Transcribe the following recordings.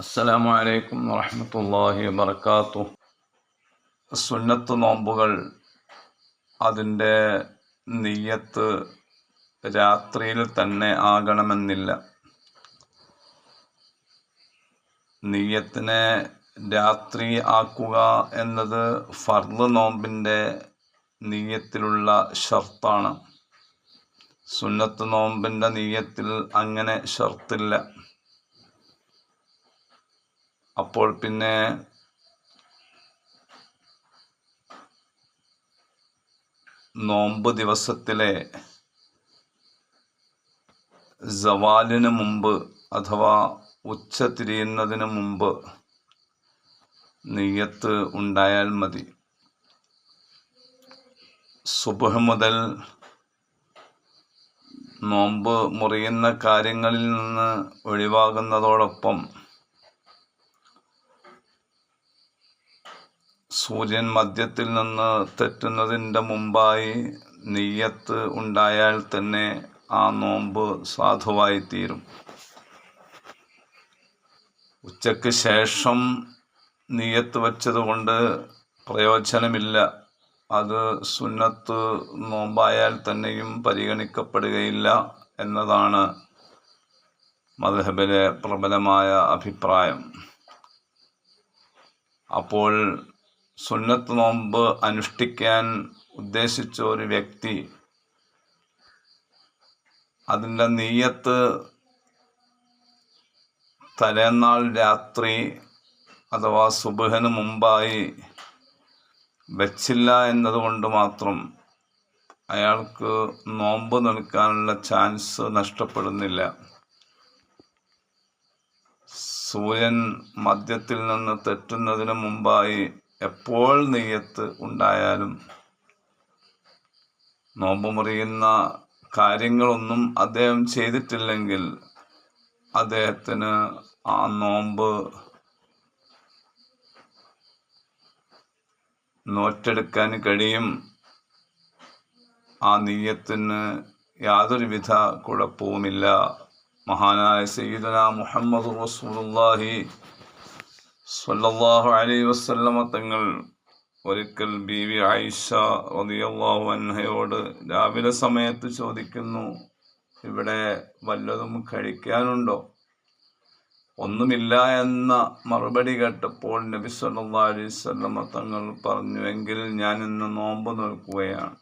അസ്സലാമു അലൈക്കും വറഹമത്തല്ലാഹി വബർക്കാത്തു സുന്നത്ത് നോമ്പുകൾ അതിന്റെ നെയ്യത്ത് രാത്രിയിൽ തന്നെ ആകണമെന്നില്ല. നെയ്യത്തിനെ രാത്രി ആക്കുക എന്നത് ഫർദ് നോമ്പിന്റെ നെയ്യത്തിലുള്ള ഷർത്താണ്. സുന്നത്ത് നോമ്പിന്റെ നെയ്യത്തിൽ അങ്ങനെ ഷർത്തില്ല. അപ്പോൾ പിന്നെ നോമ്പ് ദിവസത്തിലെ സവാലിന് മുമ്പ് അഥവാ ഉച്ച തിരിയുന്നതിന് മുമ്പ് നെയ്യത്ത് ഉണ്ടായാൽ മതി. സുബഹ് മുതൽ നോമ്പ് മുറിയുന്ന കാര്യങ്ങളിൽ നിന്ന് ഒഴിവാകുന്നതോടൊപ്പം സൂര്യൻ മധ്യത്തിൽ നിന്ന് തെറ്റുന്നതിന്റെ മുമ്പായി നെയ്യത്ത് ഉണ്ടായാൽ തന്നെ ആ നോമ്പ് സാധുവായി തീരും ഉച്ചയ്ക്ക് ശേഷം നീയത്ത് വച്ചതുകൊണ്ട് പ്രയോജനമില്ല. അത് സുന്നത്ത് നോമ്പായാൽ തന്നെയും പരിഗണിക്കപ്പെടുകയില്ല എന്നതാണ് മധുഹബിലെ പ്രബലമായ അഭിപ്രായം. അപ്പോൾ സുന്നത്ത് നോമ്പ് അനുഷ്ഠിക്കാൻ ഉദ്ദേശിച്ച ഒരു വ്യക്തി അതിന്റെ നീയത്ത് തലേന്നാൾ രാത്രി അഥവാ സുബഹന് മുമ്പായി വെച്ചില്ല എന്നതുകൊണ്ട് മാത്രം അയാൾക്ക് നോമ്പ് നിൽക്കാനുള്ള ചാൻസ് നഷ്ടപ്പെടുന്നില്ല. സൂര്യൻ മദ്യത്തിൽ നിന്ന് തെറ്റുന്നതിന് മുമ്പായി എപ്പോൾ നെയ്യത്ത് ഉണ്ടായാലും നോമ്പ് മുറിയുന്ന കാര്യങ്ങളൊന്നും അദ്ദേഹം ചെയ്തിട്ടില്ലെങ്കിൽ അദ്ദേഹത്തിന് ആ നോമ്പ് നോറ്റെടുക്കാൻ കഴിയും. ആ നീയത്തിന് യാതൊരുവിധ കുഴപ്പവുമില്ല. മഹാനായ സയ്യിദന മുഹമ്മദ് റസൂലുള്ളാഹി സ്വല്ലല്ലാഹു അലൈഹി വസല്ലമ തങ്ങൾ ഒരിക്കൽ ബീവി ആയിഷ റളിയല്ലാഹു അൻഹയോട് രാവിലെ സമയത്ത് ചോദിക്കുന്നു ഇവിടെ വല്ലതും കഴിക്കാനുണ്ടോ? ഒന്നുമില്ല എന്ന മറുപടി കേട്ടപ്പോൾ നബി സല്ലല്ലാഹു അലൈഹി വസല്ലമ തങ്ങൾ പറഞ്ഞു എങ്കിൽ ഞാൻ ഇന്ന് നോമ്പ് നോക്കുകയാണ്.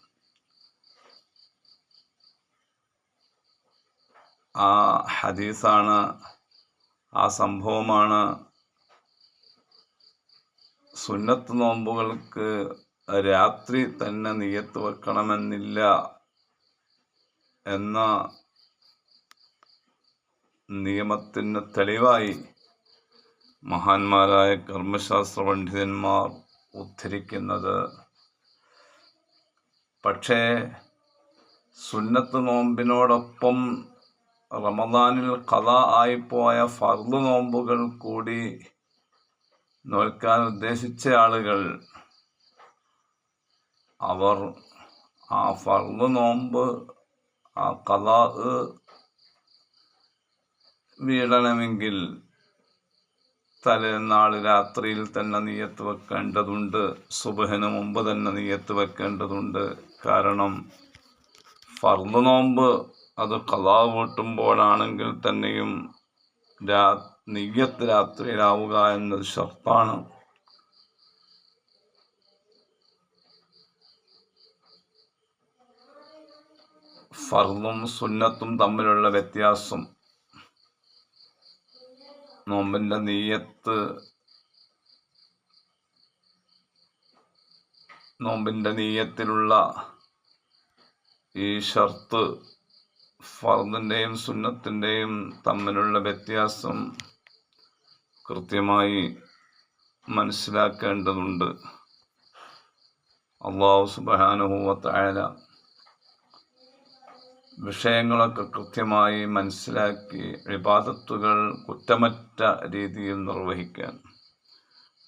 ആ ഹദീസാണ് ആ സംഭവമാണ് സുന്നത്ത് നോമ്പുകൾക്ക് രാത്രി തന്നെ നിയത്ത് വെക്കണമെന്നില്ല എന്ന നിയമത്തിന് തെളിവായി മഹാന്മാരായ കർമ്മശാസ്ത്ര പണ്ഡിതന്മാർ ഉദ്ധരിക്കുന്നത്. പക്ഷേ സുന്നത്ത് നോമ്പിനോടൊപ്പം റമദാനിൽ കഥ ആയിപ്പോയ ഫർദ് നോമ്പുകൾ കൂടി നോക്കാൻ ഉദ്ദേശിച്ച ആളുകൾ. അവർ ആ ഫർദ് നോമ്പ് ആ കഥ വീടണമെങ്കിൽ തലേന്നാൾ രാത്രിയിൽ തന്നെ നീയത്ത് വെക്കേണ്ടതുണ്ട്. സുബഹന് മുമ്പ് തന്നെ നീയത്ത് വെക്കേണ്ടതുണ്ട്. കാരണം ഫർദ് നോമ്പ് അത് കഥ വീട്ടുമ്പോഴാണെങ്കിൽ തന്നെയും രാ നെയ്യത്ത് രാത്രിയിലാവുക എന്നത് ഷർത്താണ് ഫർദും സുന്നത്തും തമ്മിലുള്ള വ്യത്യാസം. നോമ്പിന്റെ നെയ്യത്ത് നോമ്പിന്റെ നെയ്യത്തിലുള്ള ഈ ഷർത്ത് ഫർദിന്റെയും സുന്നത്തിന്റെയും തമ്മിലുള്ള വ്യത്യാസം കൃത്യമായി മനസ്സിലാക്കേണ്ടതുണ്ട്. അള്ളാഹു സുബാനുഭൂവത്തായ വിഷയങ്ങളൊക്കെ കൃത്യമായി മനസ്സിലാക്കി വിവാദത്തുകൾ കുറ്റമറ്റ രീതിയിൽ നിർവഹിക്കാൻ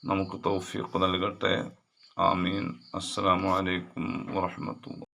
നമുക്ക് തൗഫീഖ് നൽകട്ടെ. ആമീൻ. അസ്സാം വലൈക്കും വാഹമത്തുള്ള